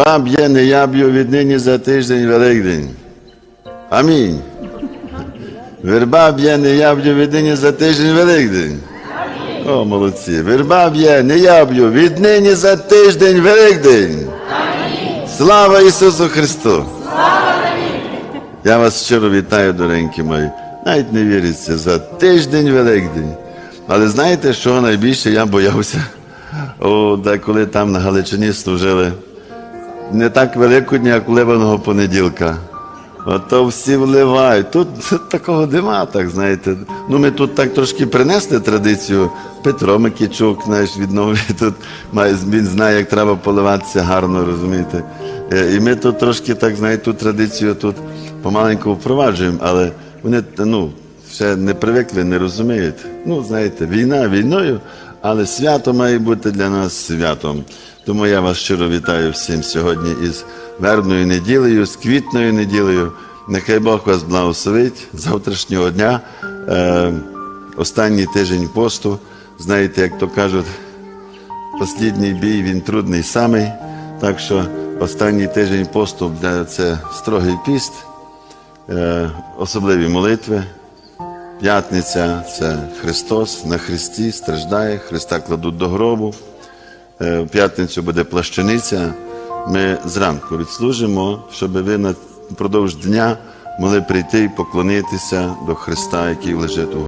Верба б'є, не я б'ю віднині за тиждень Великдень. Амінь. Верба б'є, не я б'ю віднині за тиждень Великдень. О, молодці. Верба б'є, не я б'ю віднині за тиждень Великдень. Слава Ісусу Христу! Я вас щиро вітаю, доренькі мої. Навіть не віриться за тиждень Великдень. Але знаєте, що найбільше я боявся? О, де коли там на Галичині служили не так великодня, як вливаного понеділка. Ото всі вливають. Тут такого нема, так знаєте. Ну ми тут так трошки принесли традицію. Петро Микичук, знаєш, відновлює тут, має, він знає, як треба поливатися гарно, розумієте. Е, І ми тут трошки, так знаєте, ту традицію тут помаленьку впроваджуємо, але вони ну, ще не привикли, не розуміють. Ну, знаєте, війна війною, але свято має бути для нас святом. Тому я вас щиро вітаю всім сьогодні із вербною неділею, з квітною неділею. Нехай Бог вас благословить завтрашнього дня, е, останній тиждень посту. Знаєте, як то кажуть, Послідній бій він трудний самий. Так що останній тиждень посту це строгий піст, е, особливі молитви. П'ятниця це Христос на Христі страждає, Христа кладуть до гробу. Е, В п'ятницю буде плащаниця. Ми зранку відслужимо, щоб ви впродовж дня могли прийти і поклонитися до Христа, який лежить у